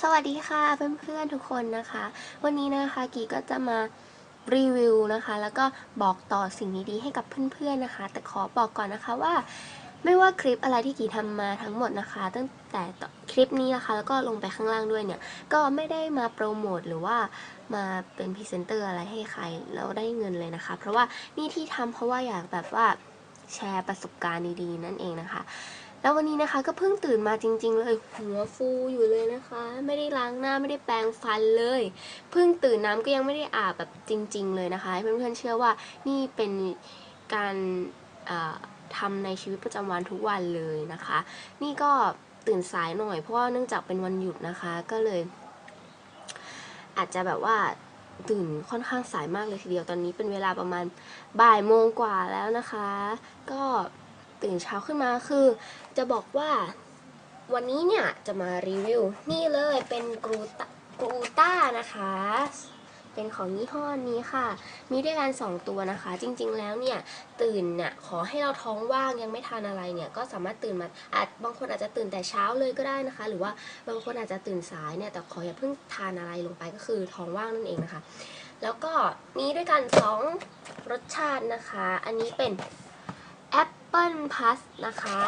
สวัสดีค่ะเพื่อนๆทุกคนนะคะ วันนี้นะคะกีก็จะมารีวิวนะคะ แล้วก็บอกต่อสิ่งดีๆให้กับเพื่อนๆนะคะ แต่ขอบอกก่อนนะคะว่าไม่ว่าคลิปอะไรที่กีทำมาทั้งหมดนะคะ ตั้งแต่คลิปนี้นะคะ แล้วก็ลงไปข้างล่างด้วยเนี่ย ก็ไม่ได้มาโปรโมทหรือว่ามาเป็นพรีเซนเตอร์อะไรให้ใครแล้วได้เงินเลยนะคะ เพราะว่านี่ที่ทำเพราะว่าอยากแบบว่าแชร์ประสบการณ์ดีๆ นั่นเองนะคะ แล้ววันนี้นะคะก็เพิ่งตื่นมาจริง ๆ เลย หัวฟูอยู่เลยนะคะ ไม่ได้ล้างหน้าไม่ได้แปรงฟันเลย เพิ่งตื่นน้ำก็ยังไม่ได้อาบแบบจริง ๆ เลยนะคะให้เพื่อนๆเชื่อว่านี่เป็นการอ่าทำในชีวิตประจำวันทุกวันเลยนะคะ นี่ก็ตื่นสายหน่อยเพราะว่าเนื่องจากเป็นวันหยุดนะคะก็เลย อาจจะแบบว่าตื่นค่อนข้างสายมากเลยทีเดียวตอนนี้เป็นเวลาประมาณบ่ายโมงกว่าแล้วนะคะ ก็ ตื่นเช้าขึ้นมาคือ จะบอกว่าวันนี้เนี่ยจะมารีวิว นี่เลยเป็นกรูตากรูต้านะคะ เป็นของยี่ห้อนี้ค่ะ มีด้วยกัน 2 ตัวนะคะ จริงๆแล้วเนี่ยตื่นเนี่ยขอให้เราท้องว่างยังไม่ทานอะไรเนี่ยก็สามารถตื่นมาอาจบางคนอาจจะตื่นแต่เช้าเลยก็ได้นะคะ หรือว่าบางคนอาจจะตื่นสายเนี่ยแต่ขออย่าเพิ่งทานอะไรลงไปก็คือท้องว่างนั่นเองนะคะ แล้วก็มีด้วยกัน 2 รสชาตินะคะ อันนี้เป็น ปเปิลพัสนะคะ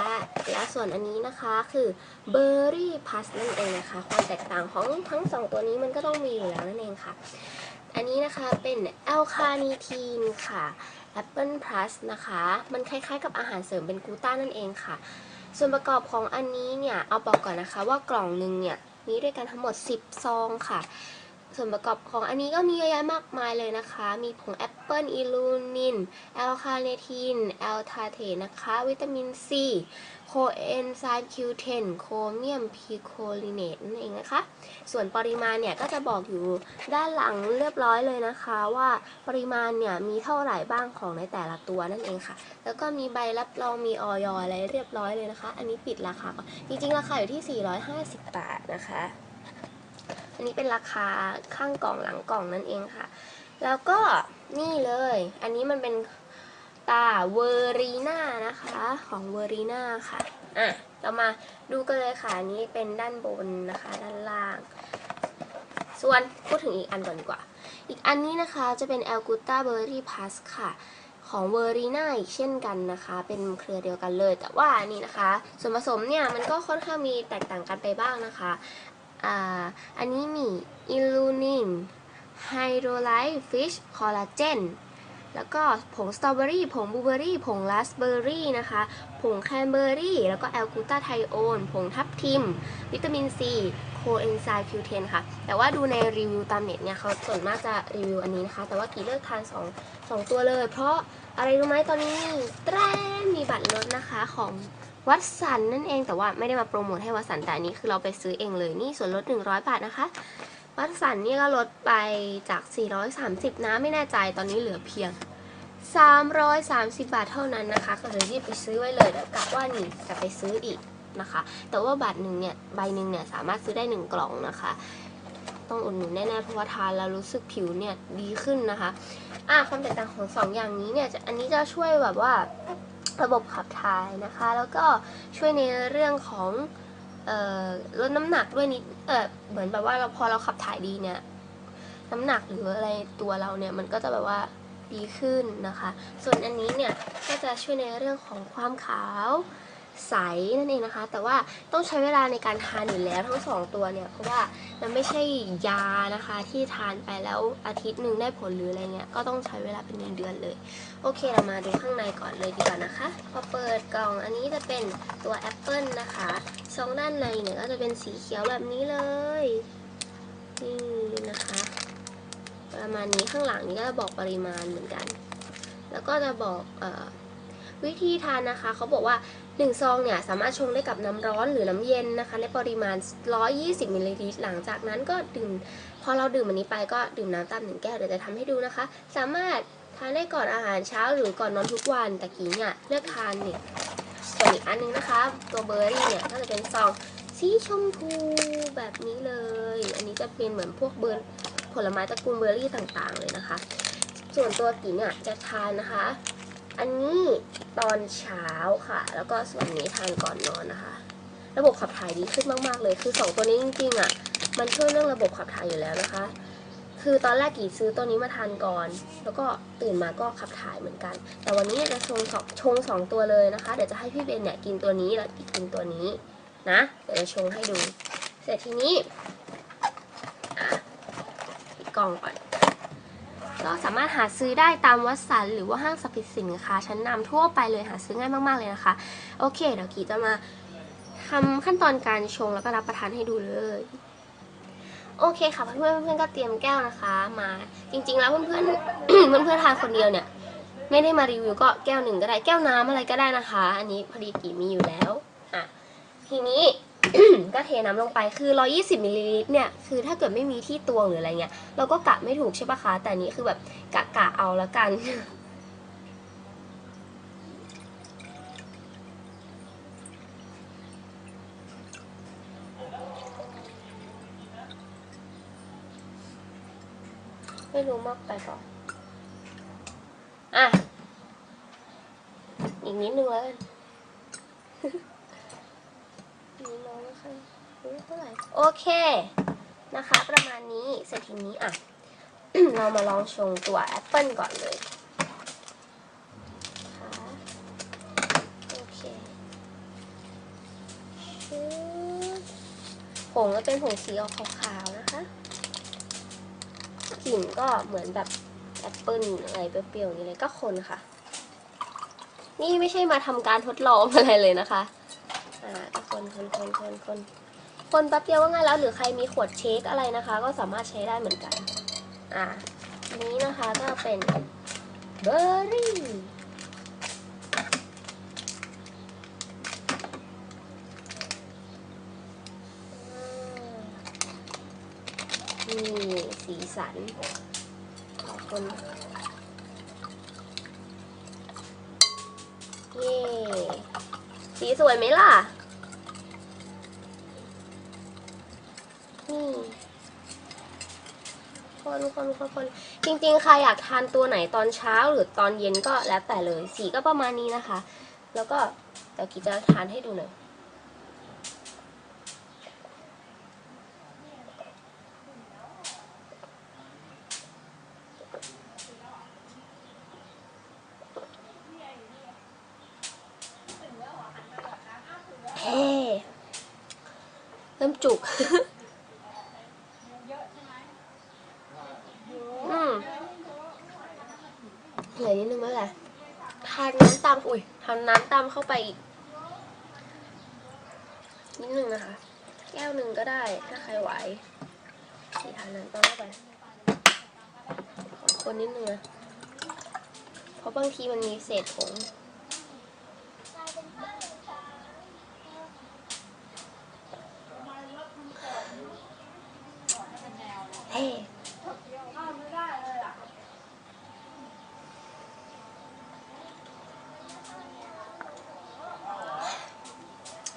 และส่วนอันนี้นะคะคือเบอร์รี่พัสนั่นเองนะคะ ความแตกต่างของทั้งสองตัวนี้มันก็ต้องมีอยู่แล้วนั่นเองค่ะ อันนี้นะคะเป็นแอลคาเนทีนค่ะแอปเปิลพลัสนะคะ มันคล้ายๆกับอาหารเสริมเป็นกูต้านั่นเองค่ะ ส่วนประกอบของอันนี้เนี่ย เอาบอกก่อนนะคะว่ากล่องหนึ่งเนี่ย มีด้วยกันทั้งหมด 10 ซองค่ะ ส่วนประกอบของอันนี้ก็มีเยอะแยะมากมายเลยนะคะ มีผงแอปเปิลอิลูนิน แอลคาเนทีนแอลทาเทนะคะ วิตามินซี โคเอนไซม์ Q10 โครเมียมพีโคลิเนตนั่นเองนะคะ ส่วนปริมาณเนี่ยก็จะบอกอยู่ด้านหลังเรียบร้อยเลยนะคะว่าปริมาณเนี่ยมีเท่าไหร่บ้างของในแต่ละตัวนั่นเองค่ะ แล้วก็มีใบรับรองมีออยอะไรเรียบร้อยเลยนะคะ อันนี้ปิดราคาก่อนจริงๆราคาอยู่ที่ 450 บาทนะคะ อันนี้เป็นราคาข้างกล่องหลังกล่องนั่นเองค่ะ แล้วก็นี่เลย อันนี้มันเป็นตาเวอรีนานะคะของเวอรีนาค่ะ อะ เรามาดูกันเลยค่ะ อันนี้เป็นด้านบนนะคะ ด้านล่าง ส่วนพูดถึงอีกอันก่อนดีกว่า อีกอันนี้นะคะจะเป็น a l g u t a Berry Plus ค่ะของเวอรีนาอีกเช่นกันนะคะ เป็นเครือเดียวกันเลย แต่ว่านี่นะคะ ส่วนผสมเนี่ยมันก็ค่อนข้างมีแตกต่างกันไปบ้างนะคะ อันนี้มีอิลูนินไฮโดรไลท์ฟิชคอลลาเจนแล้วก็ผงสตรอเบอรี่ ผงบลูเบอรี่ ผงราสเบอรี่นะคะ ผงแคนเบอรี่ แล้วก็แอลกูตาไทโอน ผงทับทิม วิตามินซีโคเอนไซม์ Q10 ค่ะ แต่ว่าดูในรีวิวตามเน็ตเนี่ยเขาส่วนมากจะรีวิวอันนี้นะคะ แต่ว่ากี่เลือกทานสองสองตัวเลย เพราะอะไรรู้ไหมตอนนี้แตรมีบัตรลดนะคะของ วัดสันนั่นเองแต่ว่าไม่ได้มาโปรโมทให้วัดสันแต่อันนี้คือเราไปซื้อเองเลยนี่ส่วนลด 100 บาทนะคะ วัดสันนี่ก็ลดไปจาก 430 นะไม่แน่ใจตอนนี้เหลือเพียง 330 บาทเท่านั้นนะคะ ก็เลยรีบไปซื้อไว้เลยแล้วกะว่านี่จะไปซื้ออีกนะคะ แต่ว่าบาทหนึ่งเนี่ยใบหนึ่งเนี่ยสามารถซื้อได้ 1 กล่องนะคะต้องอุดหนุนแน่ๆเพราะว่าทานแล้วรู้สึกผิวเนี่ยดีขึ้นนะคะ อะความแตกต่างของสองอย่างนี้เนี่ยอันนี้จะช่วยแบบว่า ระบบขับถ่ายนะคะ แล้วก็ช่วยในเรื่องของออลดน้ำหนักด้วยนิดเออเหมือนแบบว่าเราพอเราขับถ่ายดีเนี่ยน้ำหนักหรืออะไรตัวเราเนี่ยมันก็จะแบบว่าดีขึ้นนะคะ ส่วนอันนี้เนี่ยก็จะช่วยในเรื่องของความขาว ใสนั่นเองนะคะ แต่ว่าต้องใช้เวลาในการทานอยู่แล้วทั้งสองตัวเนี่ยเพราะว่ามันไม่ใช่ยานะคะที่ทานไปแล้วอาทิตย์หนึ่งได้ผลหรืออะไรเงี้ยก็ต้องใช้เวลาเป็นเดือนเลย โอเคเรามาดูข้างในก่อนเลยดีกว่านะคะ พอเปิดกล่องอันนี้จะเป็นตัวแอปเปิลนะคะซองด้านในเนี่ยก็จะเป็นสีเขียวแบบนี้เลยนี่นะคะ ประมาณนี้ข้างหลังนี้ก็จะบอกปริมาณเหมือนกัน แล้วก็จะบอกอวิธีทานนะคะเขาบอกว่า 1 ซองเนี่ยสามารถชงได้กับน้ำร้อนหรือน้ำเย็นนะคะในปริมาณ 120มิลลิลิตรหลังจากนั้นก็ดื่มพอเราดื่มอันนี้ไปก็ดื่มน้ำตามหนึ่งแก้วเดี๋ยวจะทำให้ดูนะคะ สามารถทานได้ก่อนอาหารเช้าหรือก่อนนอนทุกวันแต่กี้เนี่ยเลือกทานเนี่ยส่วนอีกอันนึงนะคะ ตัวเบอร์รี่เนี่ยก็จะเป็นซองสีชมพูแบบนี้เลย อันนี้จะเป็นเหมือนพวกเบอร์ผลไม้ตระกูลเบอร์รี่ต่างๆเลยนะคะ ส่วนตัวกี้เนี่ยจะทานนะคะ อันนี้ตอนเช้าค่ะ แล้วก็ส่วนนี้ทานก่อนนอนนะคะ ระบบขับถ่ายดีขึ้นมาก ๆ เลย คือสองตัวนี้จริงๆอะ มันช่วยเรื่องระบบขับถ่ายอยู่แล้วนะคะ คือตอนแรกกี่ซื้อตัวนี้มาทานก่อน แล้วก็ตื่นมาก็ขับถ่ายเหมือนกัน แต่วันนี้จะชงสองชงสองตัวเลยนะคะ เดี๋ยวจะให้พี่เบนเนี่ยกินตัวนี้แล้วกี่กินตัวนี้นะ เดี๋ยวจะชงให้ดู เสร็จทีนี้อะปิดกล่องก่อน ก็สามารถหาซื้อได้ตามวัดสันหรือว่าห้างสรรพสินค้าชั้นนำทั่วไปเลยหาซื้อง่ายมากๆเลยนะคะ โอเค เดี๋ยวกีจะมาทำขั้นตอนการชงแล้วก็รับประทานให้ดูเลยโอเคค่ะเพื่อนๆเพื่อนๆก็เตรียมแก้วนะคะมาจริง ๆ แล้วเพื่อนๆเพื่อนๆทานคนเดียวเนี่ย ไม่ได้มารีวิวก็แก้วหนึ่งก็ได้แก้วน้ำอะไรก็ได้นะคะ อันนี้พอดีกีมีอยู่แล้วอะทีนี้ก็เทน้ำลงไปคือ 120มิลลิลิตรเนี่ยคือถ้าเกิดไม่มีที่ตวงหรืออะไรเงี้ยเราก็กะไม่ถูกใช่ปะคะแต่นนี้คือแบบกะกะเอาละกันไม่รู้มากไปก่อนอะ อีกนิดนึงแล้วกัน นี่น้อง ไม่ค่เท่าไหร่โอเคนะคะ ประมาณนี้เสร็จทีนี้อะ เรามาลองชงตัวแอปเปิลก่อนเลยค่ะโอเคผงก็เป็นผงสีออกขาวๆนะคะกลิ่นก็เหมือนแบบแอปเปิลอะไรเปรี้ยวๆอย่างนี้เลยก็คนค่ะ นี่ไม่ใช่มาทำการทดลองอะไรเลยนะคะ อ่าก็คนคนคนคนคนคนแป๊บเดียวว่าง่ายแล้วหรือใครมีขวดเช็คอะไรนะคะ ก็สามารถใช้ได้เหมือนกัน อ่านนี้นะคะก็เป็นเบอร์รี่นี่สีสันขอบคุณเย่สีสวยไหมล่ะ นี่คนคนคนคนจริงๆใครอยากทานตัวไหนตอนเช้าหรือตอนเย็นก็แล้วแต่เลย สีก็ประมาณนี้นะคะ แล้วก็เดี๋ยวกีจะทานให้ดูหน่อยเฮ้เริ่มจุก อืมเหลือนิดนึงไม่เป็นไรทานน้ำตามอุ้ยทำน้ำตามเข้าไปอีกนิดนึงนะคะ แก้วหนึ่งก็ได้ถ้าใครไหวสีทานน้ำตามเข้าไปขอคนนิดนึงนะเพราะบางทีมันมีเศษผง เฮ้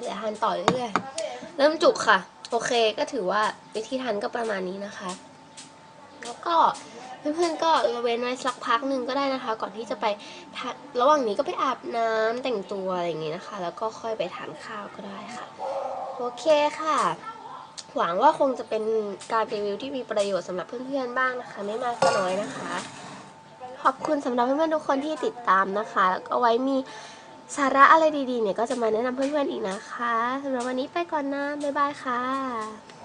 เดี๋ยวทานต่อเรื่อยๆเริ่มจุกค่ะ โอเคก็ถือว่าวิธีทานก็ประมาณนี้นะคะ แล้วก็เพื่อนๆก็ระเว้นไว้สักพักหนึ่งก็ได้นะคะ ก่อนที่จะไปทานระหว่างนี้ก็ไปอาบน้ำแต่งตัวอะไรอย่างงี้นะคะ แล้วก็ค่อยไปทานข้าวก็ได้ค่ะ โอเคค่ะหวังว่าคงจะเป็นการรีวิวที่มีประโยชน์สำหรับเพื่อนๆบ้างนะคะ ไม่มากก็น้อยนะคะ ขอบคุณสำหรับเพื่อนๆทุกคนที่ติดตามนะคะ แล้วก็ไว้มี สาระอะไรดีๆเนี่ยก็จะมาแนะนำเพื่อนๆอีกนะคะสำหรับวันนี้ไปก่อนนะ บ๊ายบายค่ะ